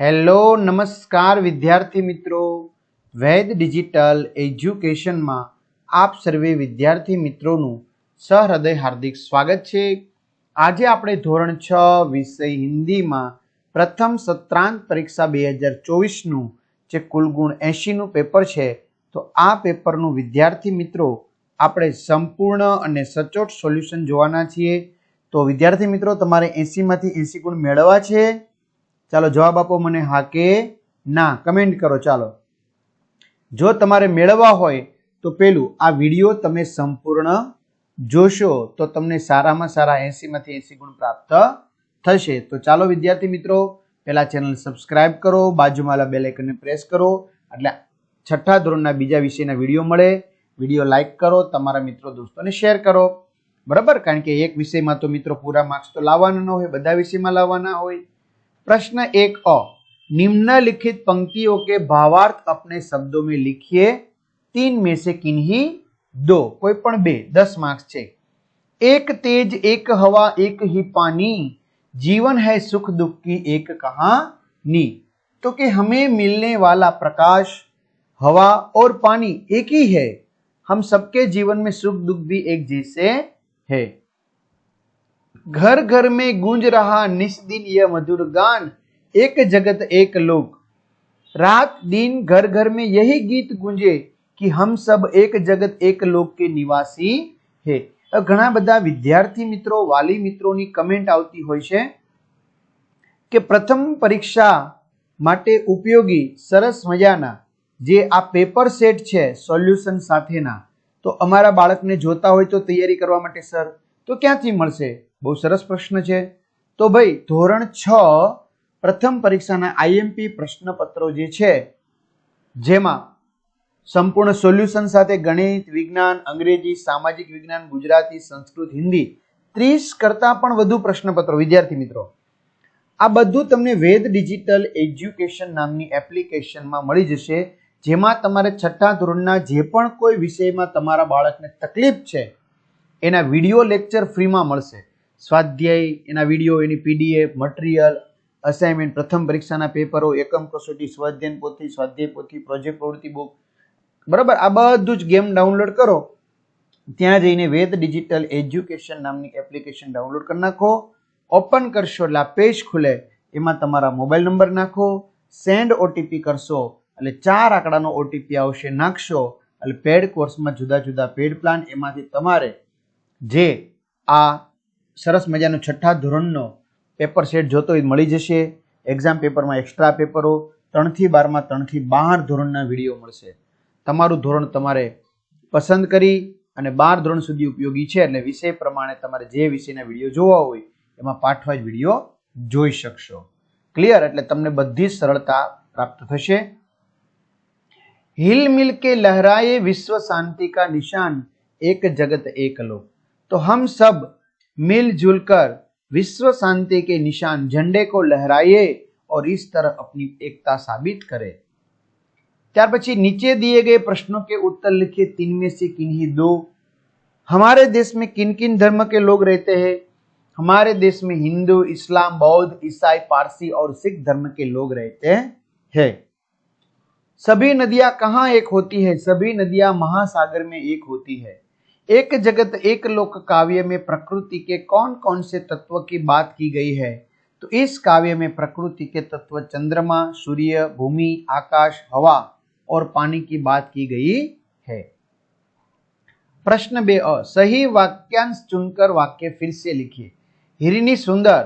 Hello, નમસ્કાર વિદ્યાર્થી મિત્રો. વૈદ ડિજિટલ એજ્યુકેશનમાં આપ સર્વે વિદ્યાર્થી મિત્રોનું સહૃદય હાર્દિક સ્વાગત છે. આજે આપણે ધોરણ છ વિષય હિન્દીમાં પ્રથમ સત્રાંત પરીક્ષા બે હજાર ચોવીસનું જે કુલગુણ એંશીનું પેપર છે, તો આ પેપરનું વિદ્યાર્થી મિત્રો આપણે સંપૂર્ણ અને સચોટ સોલ્યુશન જોવાના છીએ. તો વિદ્યાર્થી મિત્રો, તમારે એંસીમાંથી એંસી ગુણ મેળવવા છે. ચાલો જવાબ આપો મને હા કે ના. કમેન્ટ કરો, ચાલો. જો તમારે મેળવવા હોય તો પેલું, આ વીડિયો તમે સંપૂર્ણ જોશો તો તમને સારામાં સારા એંસીમાંથી એંસી ગુણ પ્રાપ્ત થશે. તો ચાલો વિદ્યાર્થી મિત્રો પહેલા ચેનલ સબસ્ક્રાઇબ કરો, બાજુમાં બેલ આઇકનને પ્રેસ કરો, એટલે છઠ્ઠા ધોરણના બીજા વિષયના વીડિયો મળે. વીડિયો લાઈક કરો, તમારા મિત્રો, દોસ્તોને શેર કરો. બરાબર? કારણ કે એક વિષયમાં તો મિત્રો પૂરા માર્ક્સ તો લાવવાના ન હોય, બધા વિષયમાં લાવવાના હોય. प्रश्न एक अ निम्नलिखित पंक्तियों के भावार्थ अपने शब्दों में लिखिए। तीन में से किन्हीं? दो, कोई पण बे, दस मार्क्स છે एक तेज, एक हवा, एक ही पानी। जीवन है सुख दुख की एक कहानी। तो कि हमें मिलने वाला प्रकाश, हवा और पानी एक ही है। हम सबके जीवन में सुख दुख भी एक जैसे है। घर घर में गूंज रहा निस दिन यह मधुर गान एक जगत एक लोक रात दिन घर घर में यही गीत गूंजे कि हम सब એક જગત એક લોક કે નિવાસી હે ઘણા બધા વિદ્યાર્થી મિત્રો વાલી મિત્રોની કમેન્ટ આવતી હોય છે કે પ્રથમ પરીક્ષા માટે ઉપયોગી સરસ મજાના જે આ પેપર સેટ છે સોલ્યુશન સાથેના તો અમારા બાળકને જોતા હોય તો તૈયારી કરવા માટે સર તો ક્યાંથી મળશે બહુ સરસ પ્રશ્ન છે. તો ભાઈ, ધોરણ છ, પ્રથમ પરીક્ષાના આઈએમપી પ્રશ્નપત્રો જે છે, જેમાં સંપૂર્ણ સોલ્યુશન સાથે ગણિત, વિજ્ઞાન, અંગ્રેજી, સામાજિક વિજ્ઞાન, ગુજરાતી, સંસ્કૃત, હિન્દી ત્રીસ કરતાં પણ વધુ પ્રશ્નપત્રો. વિદ્યાર્થી મિત્રો, આ બધું તમને વેદ ડિજિટલ એજ્યુકેશન નામની એપ્લિકેશનમાં મળી જશે, જેમાં તમારે છઠ્ઠા ધોરણના જે પણ કોઈ વિષયમાં તમારા બાળકને તકલીફ છે, એના વીડિયો લેક્ચર ફ્રીમાં મળશે. સ્વાધ્યાય, એના વીડિયો એની પીડીએફ મટીરિયલ અસાઇનમેન્ટ પ્રથમ પરીક્ષાના પેપરો, એકમ કસોટી, સ્વાધ્યાયન પોથી, સ્વાધ્યાય પોથી પ્રોજેક્ટ પ્રવૃત્તિ બુક બરાબર? આ બધું જ ગેમ ડાઉનલોડ કરો. ત્યાં જઈને વેદ ડિજિટલ એજ્યુકેશન નામની એપ્લિકેશન ડાઉનલોડ કરી નાખો. ઓપન કરશો એટલે આ પેજ ખુલે. એમાં તમારા મોબાઈલ નંબર નાખો. સેન્ડ ઓટીપી કરશો એટલે ચાર આંકડાનો ઓટીપી આવશે, નાખશો એટલે પેડ કોર્સમાં જુદા જુદા પેડ પ્લાન એમાંથી તમારે જે આ સરસ મજાનું છઠ્ઠા ધોરણનો પેપર સેટ જોતો હોય મળી જશે. એક્ઝામ પેપરમાં એક્સ્ટ્રા પેપરો, ત્રણથી બારમાં, ત્રણથી બાર ધોરણના વીડિયો મળશે. તમારું ધોરણ તમારે પસંદ કરી અને બાર ધોરણ સુધી ઉપયોગી છે અને વિષય પ્રમાણે તમારે જે વિષયના વીડિયો જોવા હોય એમાં પાઠવા જ વીડિયો જોઈ શકશો. ક્લિયર એટલે તમને બધી જ સરળતા પ્રાપ્ત થશે. હિલ મિલ કે લહેરાએ વિશ્વ શાંતિ કા નિશાન, એક જગત એક લોક તો હમ સબ मिलजुल कर विश्व शांति के निशान झंडे को लहराए और इस तरह अपनी एकता साबित करें ત્યાર પછી नीचे दिए गए प्रश्नों के उत्तर लिखिए तीन में से किन्हीं दो हमारे देश में किन किन धर्म के लोग रहते हैं हमारे देश में हिंदू इस्लाम बौद्ध ईसाई पारसी और सिख धर्म के लोग रहते हैं सभी नदियां कहाँ एक होती है सभी नदियां महासागर में एक होती है एक जगत, एक लोक काव्य में प्रकृति के कौन कौन से तत्व की बात की गई है? तो इस काव्य में प्रकृति के तत्व चंद्रमा, सूर्य, भूमि, आकाश, हवा और पानी की बात की गई है। प्रश्न बे अ, सही वाक्यांश चुनकर वाक्य फिर से लिखिए। हिरनी सुंदर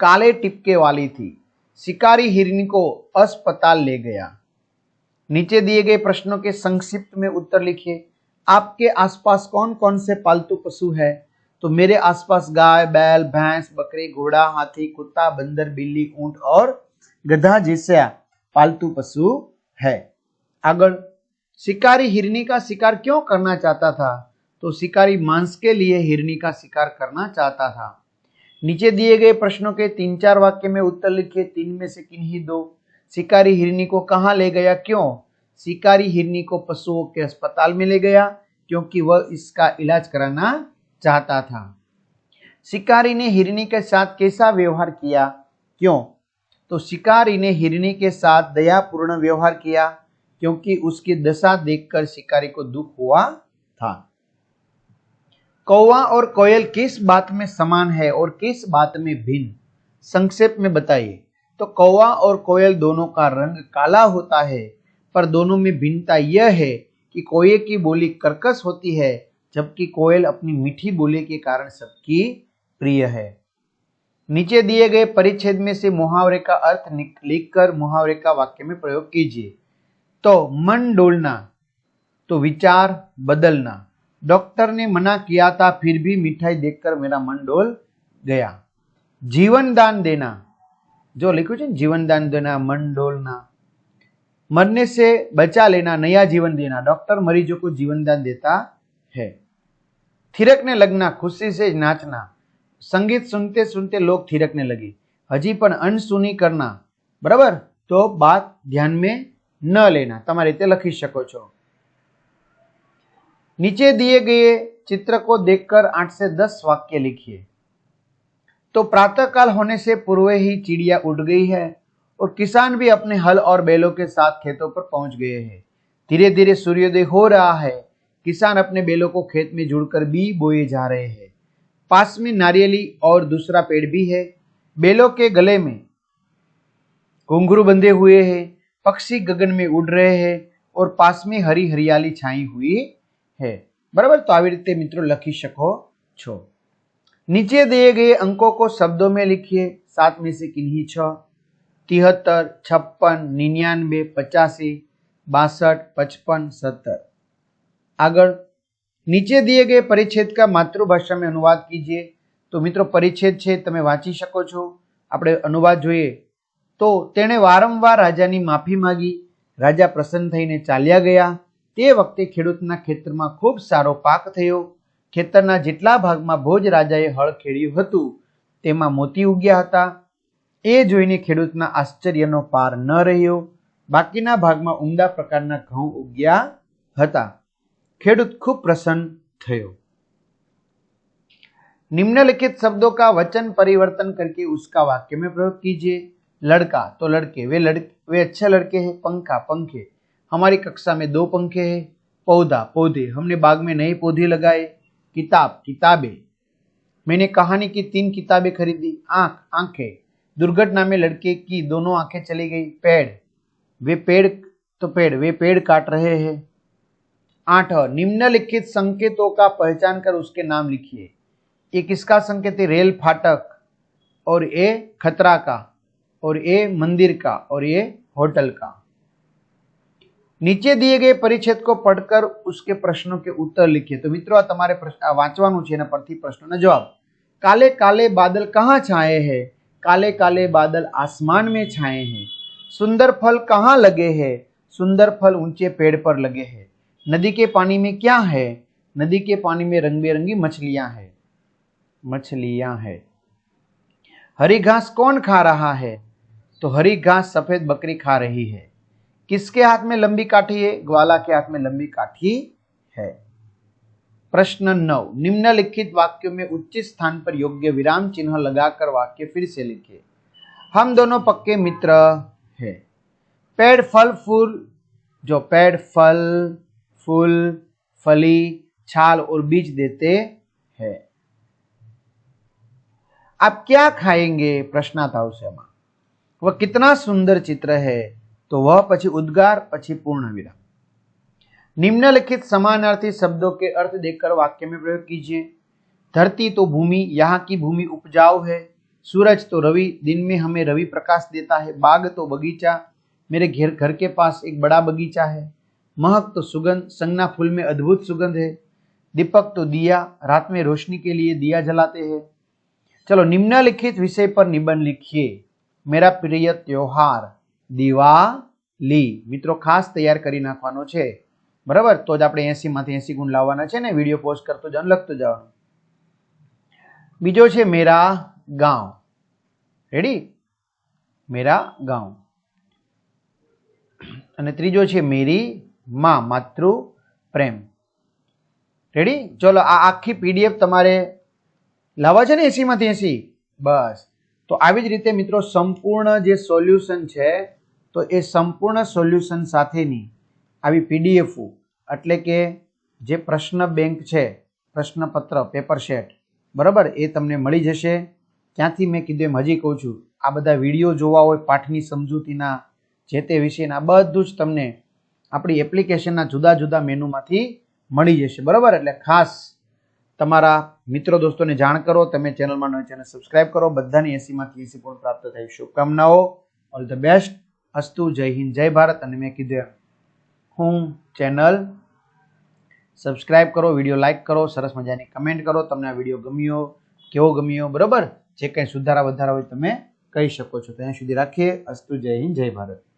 काले टिपके वाली थी। शिकारी हिरनी को अस्पताल ले गया। नीचे दिए गए प्रश्नों के संक्षिप्त में उत्तर लिखिए। आपके आसपास कौन कौन से पालतू पशु है? तो मेरे आसपास गाय, बैल, भैंस, बकरी, घोड़ा, हाथी, कुत्ता, बंदर, बिल्ली, ऊँट और गधा जैसे पालतू पशु है। अगर शिकारी हिरनी का शिकार क्यों करना चाहता था? तो शिकारी मांस के लिए हिरनी का शिकार करना चाहता था। नीचे दिए गए प्रश्नों के तीन चार वाक्य में उत्तर लिखिए, तीन में से किन्हीं दो। शिकारी हिरनी को कहाँ ले गया? क्यों? शिकारी हिरनी को पशुओं के अस्पताल में ले गया, क्योंकि वह इसका इलाज कराना चाहता था। शिकारी ने हिरनी के साथ कैसा व्यवहार किया? क्यों? तो शिकारी ने हिरनी के साथ दयापूर्ण व्यवहार किया, क्योंकि उसकी दशा देखकर शिकारी को दुख हुआ था। कौवा और कोयल किस बात में समान है और किस बात में भिन्न? संक्षेप में बताइए। तो कौवा और कोयल दोनों का रंग काला होता है पर दोनों में भिन्नता यह है कि कोये की बोली कर्कश होती है, जबकि कोयल अपनी मीठी बोली के कारण सबकी प्रिय है। नीचे दिए गए परिच्छेद में से मुहावरे का अर्थ लिखकर मुहावरे का वाक्य में प्रयोग कीजिए। तो मन डोलना तो विचार बदलना। डॉक्टर ने मना किया था, फिर भी मिठाई देखकर मेरा मन डोल गया। जीवन दान देना जो लिखो जीवन दान देना, मन डोलना। मरने से बचा लेना नया जीवन देना डॉक्टर मरीजों को जीवन दान देता है थिरकने लगना खुशी से नाचना संगीत सुनते सुनते लोग थिरकने लगे हजी પણ અનસુની करना बराबर तो बात ध्यान में न लेना તમારે રીતે લખી શકો છો नीचे दिए गए चित्र को देखकर आठ से दस वाक्य लिखिए तो प्रातःकाल होने से पूर्व ही चिड़िया उड़ गई है और किसान भी अपने हल और बैलों के साथ खेतों पर पहुंच गए हैं धीरे धीरे सूर्योदय हो रहा है किसान अपने बैलों को खेत में जुड़कर बी बोए जा रहे हैं पास में नारियली और दूसरा पेड़ भी है बैलों के गले में घुंघरू बंधे हुए हैं पक्षी गगन में उड़ रहे हैं और पास में हरी हरियाली छाई हुई है बराबर तो આવી રીતે મિત્રો લખી શકો છો नीचे दिए गए अंकों को शब्दों में लिखिए सात में से किन्हीं छ તિહત્તર છપ્પન, નિન્યાનબે, પચાસી, બાસઠ, પચપન, સત્તર. આગળ નીચે દિએ ગયે પરિચ્છેદ કા માતૃભાષા મેં અનુવાદ કીજીએ. તો મિત્રો, પરિચ્છેદ છે તમે વાંચી શકો છો. આપણે અનુવાદ જોઈએ. તો તેણે વારંવાર રાજાની માફી માગી. રાજા પ્રસન્ન થઈને ચાલ્યા ગયા. તે વખતે ખેડૂતના ખેતરમાં ખૂબ સારો પાક થયો. ખેતરના જેટલા ભાગમાં ભોજ રાજાએ હળ ખેડ્યું હતું, તેમાં મોતી ઉગ્યા હતા. એ જોઈને ખેડૂતના આશ્ચર્યનો પાર ન રહ્યો બાકીના ભાગમાં ઉમદા પ્રકારના ઘઉં ઉગ્યા હતા ખેડૂત ખૂબ પ્રસન્ન થયો निम्नलिखित शब्दों का वचन परिवर्तन करके उसका वाक्य में प्रयोग कीजिए लड़का तो लड़के वे लड़के वे अच्छे लड़के हैं पंखा पंखे हमारी कक्षा में दो पंखे हैं पौधा पौधे हमने बाग में नए पौधे लगाए किताब किताबें मैंने कहानी की तीन किताबें खरीदी आंख आंखें दुर्घटना में लड़के की दोनों आँखें चली गई, पेड़। वे पेड़ तो पेड़, वे पेड़ काट रहे हैं। आठ, निम्नलिखित संकेतों का पहचान कर उसके नाम लिखिए। ये किसका संकेत है, रेल फाटक, और ये खतरा का, और ये मंदिर का, और ये होटल का। नीचे दिए गए परिच्छेद को पढ़कर उसके प्रश्नों के उत्तर लिखिए। तो मित्रों तुम्हारे प्रश्न वाँचवा प्रश्नों એના काले काले જવાબ કાલે કાલે બાદલ काले काले बादल आसमान में छाए हैं। सुंदर फल कहाँ लगे हैं? सुंदर फल ऊँचे पेड़ पर लगे हैं। नदी के पानी में क्या है? नदी के पानी में रंग बिरंगी मछलियाँ हैं। मछलियाँ हैं। हरी घास कौन खा रहा है? तो हरी घास सफ़ेद बकरी खा रही है। किसके हाथ में लंबी काठी है? ग्वाला के हाथ में लंबी काठी है। प्रश्न नौ, निम्नलिखित वाक्यों में उच्च स्थान पर योग्य विराम चिन्ह लगाकर वाक्य फिर से लिखे। हम दोनों पक्के मित्र है। पेड़, फल, फूल, जो पेड़, फल, फूल, फली, छाल और बीज देते हैं। आप क्या खाएँगे? प्रश्न था उसे वह कितना सुंदर चित्र है। तो वह पची उद्गार पची पूर्ण विराम। निम्नलिखित समानार्थी शब्दों के अर्थ देखकर वाक्य में प्रयोग कीजिए धरती तो भूमि यहाँ की भूमि उपजाऊ है सूरज तो रवि दिन में हमें रवि प्रकाश देता है बाग तो बगीचा मेरे घेर घर के पास एक बड़ा बगीचा है महक तो सुगंध संगना फूल में अद्भुत सुगंध है दीपक तो दिया रात में रोशनी के लिए दिया जलाते हैं चलो निम्नलिखित विषय पर निबंध लिखिए मेरा प्रिय त्योहार દિવાલી મિત્રો ખાસ તૈયાર કરી નાખવાનો છે બરાબર? તો જ આપણે એસીમાંથી એસી ગુણ લાવવાના છે ને, વીડિયો પોસ્ટ કરતો જવાનું લખતો જવાનું બીજો છે મેરા ગાંવ. રેડી મેરા ગાંવ. અને ત્રીજો છે મેરી માં, માતૃ પ્રેમ. રેડી ચલો, આ આખી પીડીએફ તમારે લાવવા છે ને એસીમાંથી એસી? બસ. તો આવી જ રીતે મિત્રો સંપૂર્ણ જે સોલ્યુશન છે, તો એ સંપૂર્ણ સોલ્યુશન સાથેની આવી પીડીએફો એટલે કે જે પ્રશ્ન બેંક છે, પ્રશ્નપત્ર પેપર સેટ બરાબર? એ તમને મળી જશે. ત્યાંથી મેં કીધું એમ હજી કહું છું, આ બધા વીડિયો જોવા હોય, પાઠની સમજૂતીના, જે તે વિષયના બધું જ તમને આપણી એપ્લિકેશનના જુદા જુદા મેનુમાંથી મળી જશે, બરાબર? એટલે ખાસ તમારા મિત્રો દોસ્તોને જાણ કરો, તમે ચેનલમાં નવી ચેનલ સબસ્ક્રાઇબ કરો, બધાની એસીમાંથી એસી પણ પ્રાપ્ત થાય શુભકામનાઓ. ઓલ ધ બેસ્ટ અસ્તુ, જય હિન્દ, જય ભારત. અને મેં કીધું એમ હું ચેનલ સબસ્ક્રાઇબ કરો, વીડિયો લાઇક કરો, સરસ મજાની કમેન્ટ કરો, તમને આ વીડિયો ગમ્યો, કેવો ગમ્યો, બરાબર? જે કંઈ સુધારા વધારા હોય તમે કહી શકો છો. ત્યાં સુધી રાખીએ. અસ્તુ જય હિન્દ, જય ભારત.